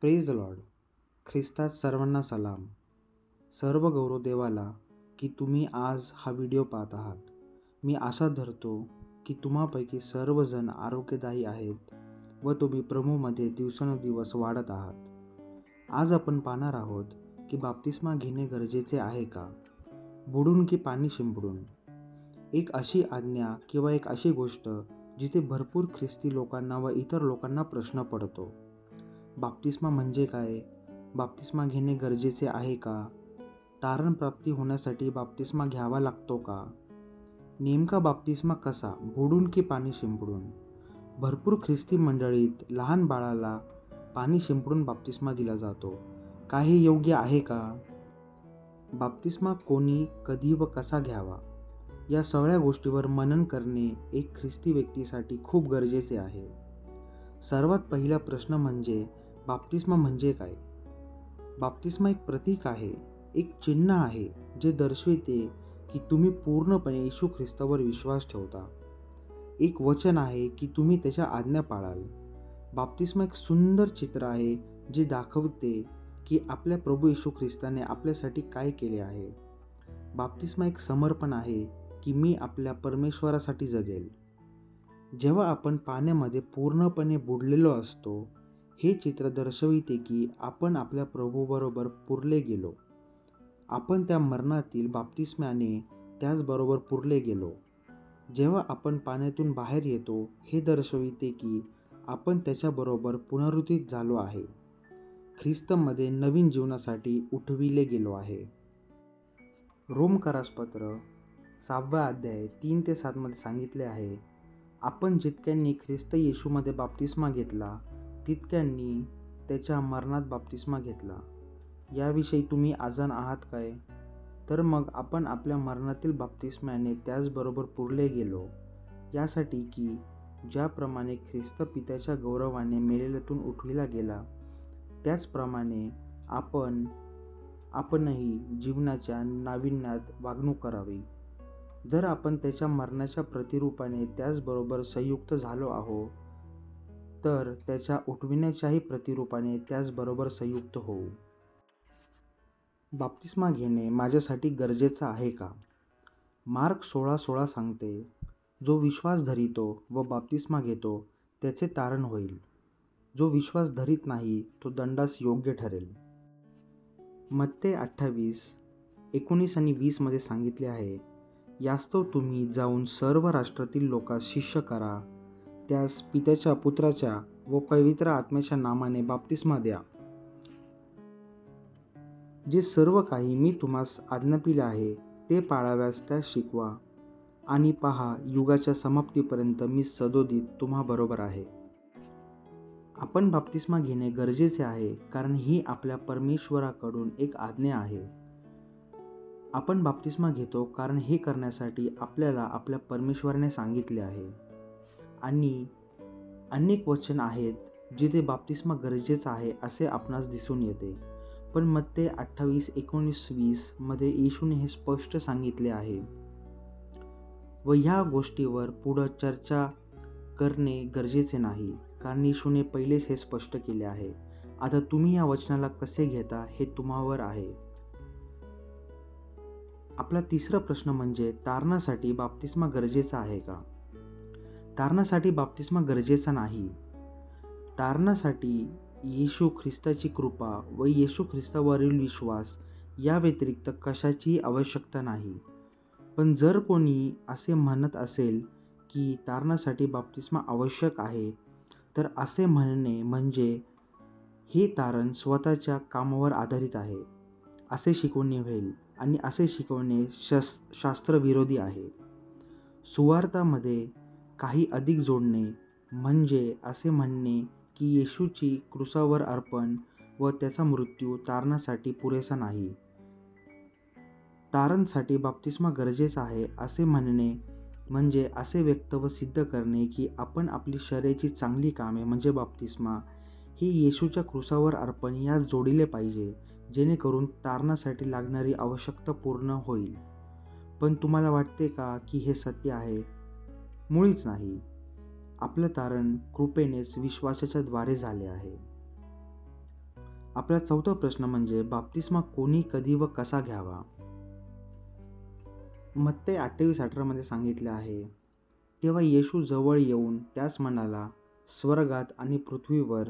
Praise Lord. ख्रिस्तात सर्वांना सलाम. सर्व गौरव देवाला की तुम्ही आज हा व्हिडिओ पाहत आहात. मी आशा धरतो की तुम्हापैकी सर्वजण आरोग्यदायी आहेत व तुम्ही प्रभूमध्ये दिवसेंदिवस वाढत आहात. आज आपण पाहणार आहोत की बाप्तिस्मा घेणे गरजेचे आहे का? बुडून की पाणी शिंपडून? एक अशी आज्ञा किंवा एक अशी गोष्ट जिथे भरपूर ख्रिस्ती लोकांना व इतर लोकांना प्रश्न पडतो. बाप्तिस्मा म्हणजे काय? बाप्तिस्मा घेणे गरजेचे आहे का? तारण प्राप्ती होण्यासाठी बाप्तिस्मा घ्यावा लागतो का? नेमका बाप्तिस्मा कसा? बुडून की पाणी शिंपडून? भरपूर ख्रिस्ती मंडळीत लहान बाळाला पाणी शिंपडून बाप्तिस्मा दिला जातो. काही हे योग्य आहे का? बाप्तिस्मा कोणी कधी व कसा घ्यावा? या सगळ्या गोष्टीवर मनन करणे एक ख्रिस्ती व्यक्तीसाठी खूप गरजेचे आहे. सर्वात पहिला प्रश्न म्हणजे बाप्तिस्मा म्हणजे काय? बाप्तिस्मा एक प्रतीक आहे एक चिन्ह आहे जे दर्शविते की तुम्ही पूर्णपणे येशू ख्रिस्तावर विश्वास ठेवता. एक वचन आहे की तुम्ही त्याच्या आज्ञा पाळाल. बाप्तिस्मा एक सुंदर चित्र आहे जे दाखवते की आपल्या प्रभू येशू ख्रिस्ताने आपल्यासाठी काय केले आहे. बाप्तिस्मा एक समर्पण आहे की मी आपल्या परमेश्वरासाठी जगेल. जेव्हा आपण पाण्यामध्ये पूर्णपणे बुडलेलो असतो हे चित्र दर्शविते की आपण आपल्या प्रभूबरोबर पुरले गेलो. आपण त्या मरणातील बाप्तिस्म्याने त्याचबरोबर पुरले गेलो. जेव्हा आपण पाण्यातून बाहेर येतो हे दर्शविते की आपण त्याच्याबरोबर पुनरुत्थित झालो आहे. ख्रिस्तमध्ये नवीन जीवनासाठी उठविले गेलो आहे. रोमकरासपत्र सहावा अध्याय तीन ते सातमध्ये सांगितले आहे आपण जितक्यांनी ख्रिस्त येशूमध्ये बाप्तिस्मा घेतला तितक्यांनी त्याच्या मरणात बाप्तिस्मा घेतला. याविषयी तुम्ही आजान आहात काय? तर मग आपण आपल्या मरणातील बाप्तिस्म्याने त्याचबरोबर पुरले गेलो. यासाठी की ज्याप्रमाणे ख्रिस्त पित्याच्या गौरवाने मेलेल्यातून उठविला गेला त्याचप्रमाणे आपण आपणही जीवनाच्या नाविन्यात वागणूक करावी. जर आपण त्याच्या मरणाच्या प्रतिरूपाने त्याचबरोबर संयुक्त झालो आहो तर त्याच्या उठविण्याच्याही प्रतिरूपाने त्याचबरोबर संयुक्त होऊ. बाप्तिस्मा घेणे माझ्यासाठी गरजेचं आहे का? मार्क सोळा सोळा सांगते जो विश्वास धरितो व बाप्तिस्मा घेतो त्याचे तारण होईल. जो विश्वास धरीत नाही तो दंडास योग्य ठरेल. मत्ते अठ्ठावीस एकोणीस आणि वीसमध्ये सांगितले आहे यास्तव तुम्ही जाऊन सर्व राष्ट्रातील लोकांस शिष्य करा. त्यास पित्याच्या पुत्राच्या व पवित्र आत्म्याच्या नामाने बाप्तिस्मा द्या. जे सर्व काही मी तुम्हास आज्ञापिले आहे ते पाळाव्यास त्यास शिकवा आणि पहा युगाच्या समाप्तीपर्यंत मी सदोदित तुम्हाबरोबर आहे. आपण बाप्तिस्मा घेणे गरजेचे आहे कारण ही आपल्या परमेश्वराकडून एक आज्ञा आहे. आपण बाप्तिस्मा घेतो कारण हे करण्यासाठी आपल्याला आपल्या परमेश्वराने सांगितले आहे. आणि अनेक वचन आहेत जिथे बाप्तिस्मा गरजेचा आहे असे आपणास दिसून येते. पण मत्ते अठ्ठावीस एकोणीस वीसमध्ये येशूने हे स्पष्ट सांगितले आहे. व ह्या गोष्टीवर पुढं चर्चा करणे गरजेचे नाही कारण येशूने पहिलेच हे स्पष्ट केले आहे. आता तुम्ही या वचनाला कसे घेता हे तुम्हावर आहे. आपला तिसरा प्रश्न म्हणजे तारणासाठी बाप्तिस्मा गरजेचा आहे का? तारणासाठी बाप्तिस्मा गरजेचा नाही. तारणासाठी येशू ख्रिस्ताची कृपा व येशू ख्रिस्तावरील विश्वास या व्यतिरिक्त कशाची आवश्यकता नाही. पण जर कोणी असे म्हणत असेल की तारणासाठी बाप्तिस्मा आवश्यक आहे तर असे म्हणणे म्हणजे हे तारण स्वतःच्या कामावर आधारित आहे. असे शिकवणे होईल आणि असे शिकवणे शस् शास्त्रविरोधी आहे. सुवार्थामध्ये काही अधिक जोडणे म्हणजे असे म्हणणे की येशूची क्रुसावर अर्पण व त्याचा मृत्यू तारणासाठी पुरेसा नाही. तारणसाठी बाप्तिस्मा गरजेचा आहे असे म्हणणे म्हणजे असे व्यक्त व सिद्ध करणे की आपण आपली शरीराची चांगली कामे म्हणजे बाप्तिस्मा ही येशूच्या क्रुसावर अर्पण यास जोडिले पाहिजे जेणेकरून तारणासाठी लागणारी आवश्यकता पूर्ण होईल. पण तुम्हाला वाटते का की हे सत्य आहे? मुळीच नाही. आपलं तारण कृपेनेच विश्वासाच्या द्वारे झाले आहे. आपला चौथा प्रश्न म्हणजे बाप्तिस्मा कोणी कधी व कसा घ्यावा? मत्ते अठ्ठावीस अठरामध्ये सांगितले आहे. तेव्हा येशू जवळ येऊन त्यास म्हणाला स्वर्गात आणि पृथ्वीवर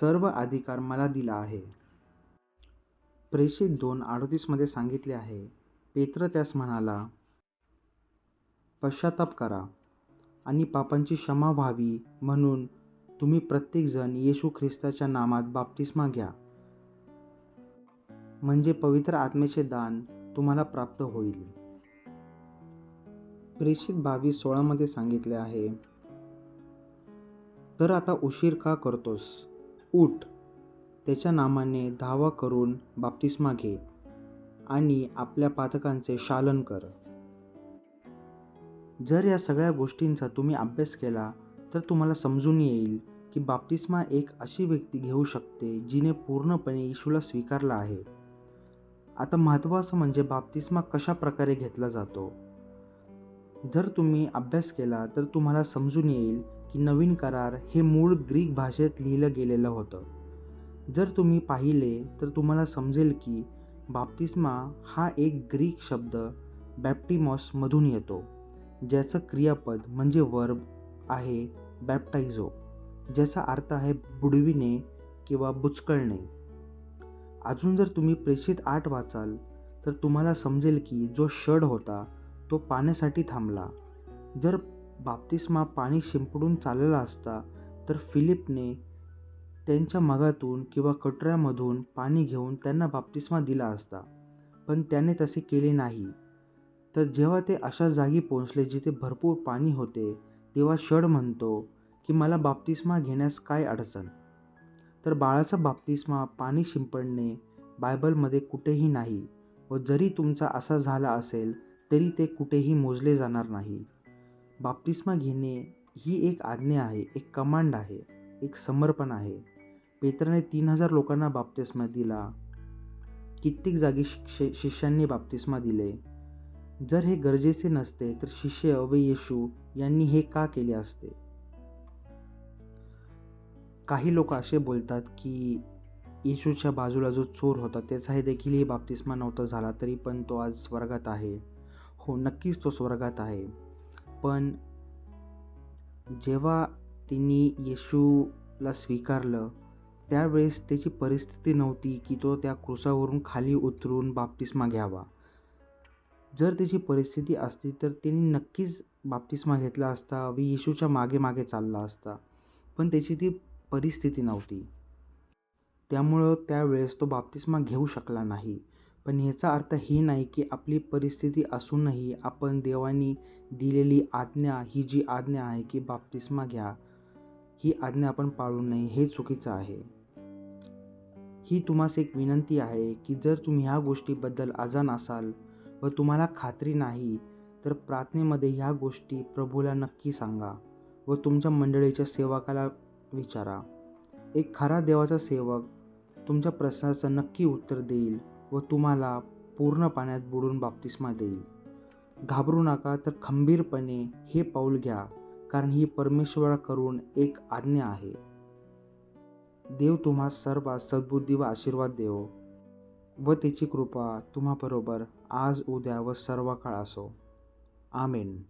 सर्व अधिकार मला दिला आहे. प्रेषित दोन अडतीसमध्ये सांगितले आहे. पेत्र त्यास म्हणाला पश्चाताप करा. आणि पापांची क्षमा व्हावी म्हणून तुम्ही प्रत्येकजण येशू ख्रिस्ताच्या नामात बाप्तिस्मा घ्या. म्हणजे पवित्र आत्म्याचे दान तुम्हाला प्राप्त होईल. प्रेषित बावीस सोळामध्ये सांगितले आहे तर आता उशीर का करतोस? उठ त्याच्या नामाने धावा करून बाप्तिस्मा घे आणि आपल्या पातकांचे शालन कर. जर या सगळ्या गोष्टींचा तुम्ही अभ्यास केला तर तुम्हाला समजून येईल की बाप्तिस्मा एक अशी व्यक्ती घेऊ शकते जिने पूर्णपणे येशूला स्वीकारला आहे. आता महत्त्वाचं म्हणजे बाप्तिस्मा कशा प्रकारे घेतला जातो? जर तुम्ही अभ्यास केला तर तुम्हाला समजून येईल की नवीन करार हे मूळ ग्रीक भाषेत लिहिलं गेलेलं होतं. जर तुम्ही पाहिले तर तुम्हाला समजेल की बाप्तिस्मा हा एक ग्रीक शब्द बॅप्टिमॉसमधून येतो. ज्याचं क्रियापद म्हणजे वर्ब आहे बॅप्टायझो ज्याचा अर्थ आहे बुडविणे किंवा बुचकळणे. अजून जर तुम्ही प्रेषित आठ वाचाल तर तुम्हाला समजेल की जो षड होता तो पाण्यासाठी थांबला. जर बाप्तिस्मा पाणी शिंपडून चाललेला असता तर फिलिपने त्यांच्या मगातून किंवा कटोऱ्यामधून पाणी घेऊन त्यांना बाप्तिस्मा दिला असता पण त्याने तसे केले नाही. तर जेव्हा ते अशा जागी पोहोचले जिथे भरपूर पाणी होते तेव्हा षड म्हणतो की मला बाप्तिस्मा घेण्यास काय अडचण? तर बाळाचा बाप्तिस्मा पाणी शिंपडणे बायबलमध्ये कुठेही नाही व जरी तुमचा असा झाला असेल तरी ते कुठेही मोजले जाणार नाही. बाप्तिस्मा घेणे ही एक आज्ञा आहे एक कमांड आहे एक समर्पण आहे. पेत्राने तीन हजार लोकांना बाप्तिस्मा दिला. कित्येक जागी शिक्षे शिष्यांनी बाप्तिस्मा दिले. जर हे गरजेचे नसते तर शिष्य व येशू यांनी हे का केले असते? काही लोक असे बोलतात की येशूच्या बाजूला जो चोर होता त्याचाही देखील हे बाप्तिस्मा नव्हता झाला तरी पण तो आज स्वर्गात आहे. हो नक्कीच तो स्वर्गात आहे. पण जेव्हा तिने येशूला स्वीकारलं त्यावेळेस त्याची परिस्थिती नव्हती की तो त्या क्रुसावरून खाली उतरून बाप्तिस्मा घ्यावा. जर त्याची परिस्थिती असती तर त्यांनी नक्कीच बाप्तिस्मा घेतला असता व येशूच्या मागे मागे चालला असता. पण त्याची ती परिस्थिती नव्हती. त्यामुळं त्यावेळेस तो बाप्तिस्मा घेऊ शकला नाही. पण ह्याचा अर्थ हे नाही की आपली परिस्थिती असूनही आपण देवानी दिलेली आज्ञा ही जी आज्ञा आहे की बाप्तिस्मा घ्या ही आज्ञा आपण पाळू नये हे चुकीचं आहे. ही तुम्हास एक विनंती आहे की जर तुम्ही ह्या गोष्टीबद्दल अजाण असाल व तुम्हाला खात्री नाही तर प्रार्थनेमध्ये ह्या गोष्टी प्रभूला नक्की सांगा व तुमच्या मंडळीच्या सेवकाला विचारा. एक खरा देवाचा सेवक तुमच्या प्रश्नाचं नक्की उत्तर देईल व तुम्हाला पूर्ण पाण्यात बुडून बाप्तिस्मा देईल. घाबरू नका तर खंबीरपणे हे पाऊल घ्या कारण ही परमेश्वराकडून एक आज्ञा आहे. देव तुम्हा सर्वात सद्बुद्धी व आशीर्वाद देव. व त्याची कृपा तुम्हाबरोबर आज उद्या व सर्व काळ असो. आमेन.